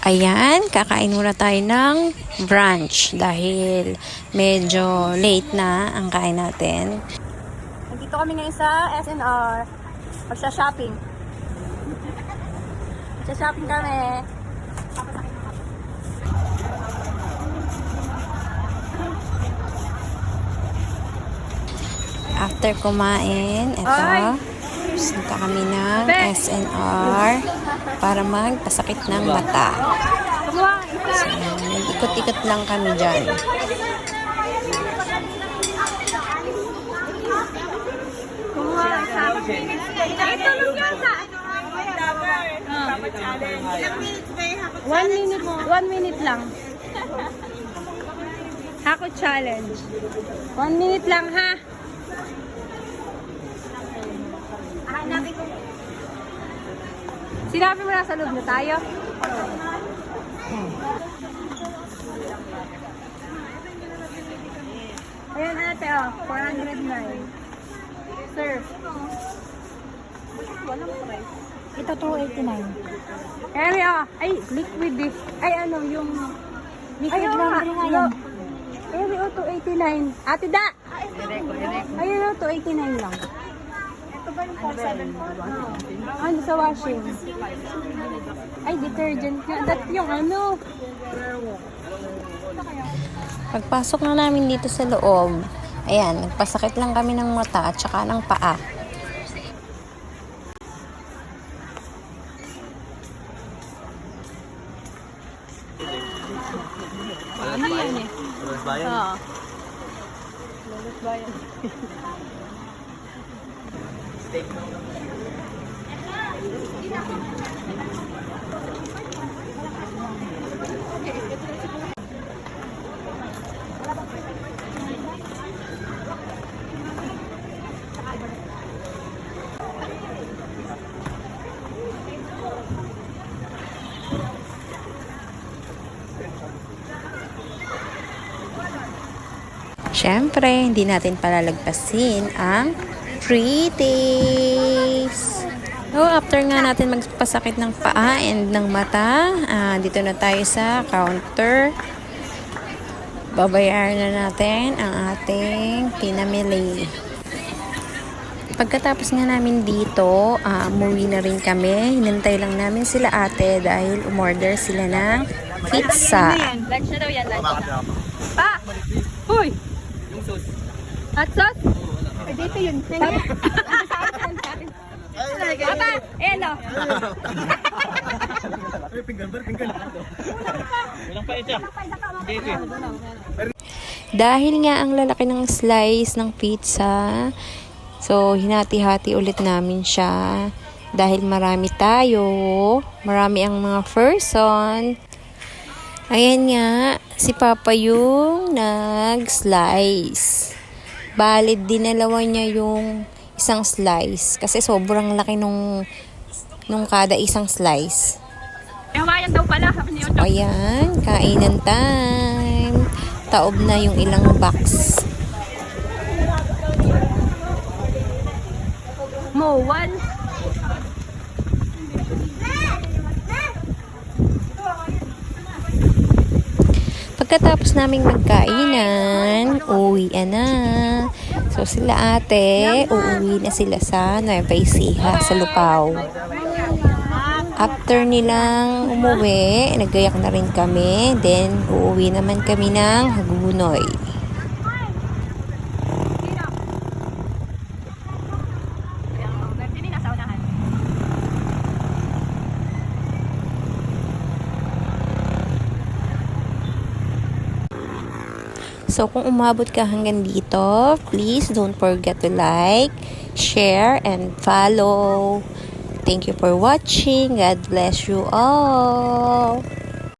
Ayan, kakain muna tayo ng brunch dahil medyo late na ang kain natin. Nandito kami ngayon sa SNR. Magsha-shopping. Magsha-shopping kami. After kumain, ito, Ay! punta kami ng! SNR para magpasakit ng mata. So, ikot-ikot lang kami dyan. One minute, one minute lang. Hako challenge. One minute lang ha. Sinabi mo na sa loob na tayo? Ayan ate oh, 409. Sir. Walang price. Ito 289. Eri oh, ay liquid this. Ay ano yung Liquid Ayaw lang nga, rin nga no. yan. Eri oh, 289. Ate da! Ayun oh, 289 lang. Ito ba yung 474? Ano sa washing? Ay, detergent nga. Dat yung ano. Pagpasok na namin dito sa loob, ayan, nagpasakit lang kami ng mata at saka ng paa. Ano yan eh? Oo. Lulus bayan. Siyempre, hindi natin palalagpasin ang taste. So, after nga natin magpasakit ng paa and ng mata, ah, dito na tayo sa counter. Babayaran na natin ang ating pinamili. Pagkatapos nga namin dito, ah, umuwi na rin kami. Hinantay lang namin sila ate dahil umorder sila ng pizza. Lunch na daw yan, lunch. Hot sauce? Ay, dito yun. Papa! Papa! Eh, no. Dahil nga ang lalaki ng slice ng pizza, so hinati-hati ulit namin siya. Dahil marami tayo, marami ang mga person. Ayan nga, si Papa yung nag-slice. Balid dinalawa niya yung isang slice kasi sobrang laki nung nung kada isang slice. Hawaiian daw pala, sabi ni Ocho. Ayan, kainan time. Taob na yung ilang box. Mowal. Pagkatapos naming magkainan, uwi na. So sila ate, uuwi na sila sa Nueva Ecija, sa Lupao. After nilang umuwi, nagayak na rin kami. Then, uuwi naman kami ng Hagunoy. So, kung umabot ka hanggang dito, please don't forget to like, share, and follow. Thank you for watching. God bless you all.